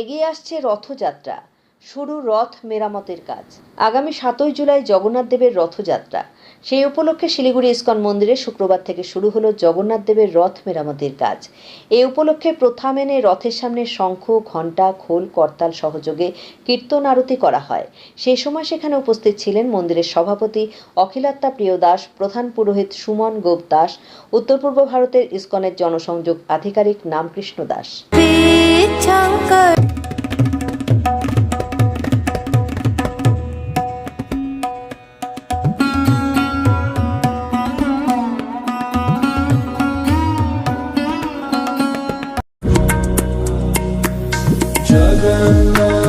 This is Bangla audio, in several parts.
এগিয়ে আসছে রথযাত্রা, শুরু রথ মেরামতের কাজ। আগামী সাতই জুলাই জগন্নাথ দেবের রথযাত্রা। সেই উপলক্ষে শিলিগুড়ি ইস্কন মন্দিরে শুক্রবার থেকে শুরু হলো জগন্নাথ দেবের রথ মেরামতের কাজ। এই উপলক্ষে প্রথা মেনে রথের সামনে শঙ্খ, ঘণ্টা, খোল, করতাল সহযোগে কীর্তন আরতি করা হয়। সেই সময় সেখানে উপস্থিত ছিলেন মন্দিরের সভাপতি অখিলাত্মা প্রিয় দাস, প্রধান পুরোহিত সুমন গোপ দাস, উত্তর পূর্ব ভারতের ইস্কনের জনসংযোগ আধিকারিক নামকৃষ্ণ দাস। na.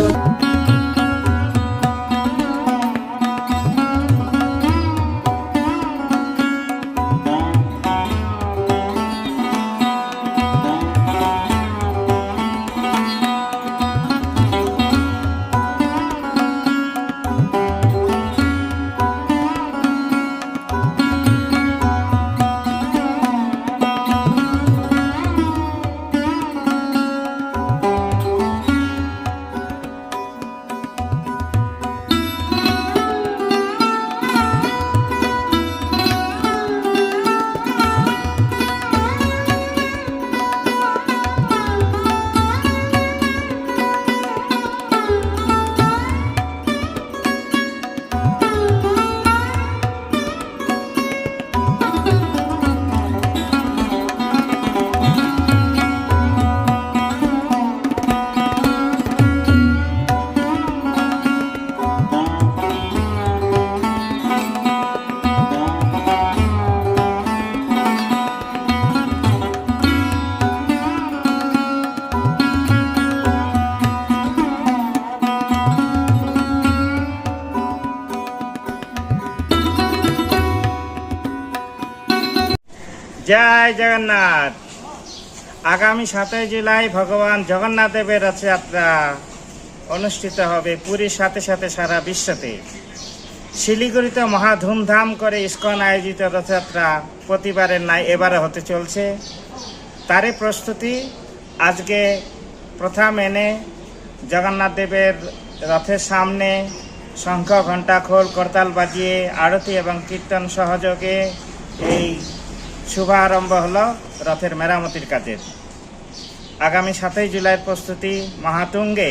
জয় জগন্নাথ। আগামী সাতই জুলাই ভগবান জগন্নাথ দেবের রথযাত্রা অনুষ্ঠিত হবে পুরীর সাথে সাথে সারা বিশ্বতে। শিলিগুড়িতে মহা ধুমধাম করে ইস্কন আয়োজিত রথযাত্রা প্রতিবারের ন্যায় এবারে হতে চলছে। তারই প্রস্তুতি আজকে প্রথা মেনে জগন্নাথ দেবের রথের সামনে শঙ্খ ঘণ্টা খোল করতাল বাজিয়ে, আরতি এবং কীর্তন সহযোগে এই শুভারম্ভ হল রথের মেরামতির কাজের। আগামী সাতই জুলাইয়ের প্রস্তুতি মহাতুঙ্গে,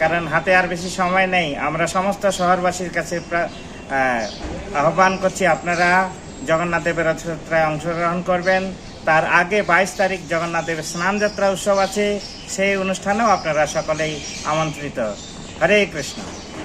কারণ হাতে আর বেশি সময় নেই। আমরা সমস্ত শহরবাসীর কাছে আহ্বান করছি, আপনারা জগন্নাথ দেবের রথযাত্রায় অংশগ্রহণ করবেন। তার আগে বাইশ তারিখ জগন্নাথ দেবের স্নানযাত্রা উৎসব আছে। সেই অনুষ্ঠানেও আপনারা সকলেই আমন্ত্রিত। হরে কৃষ্ণ।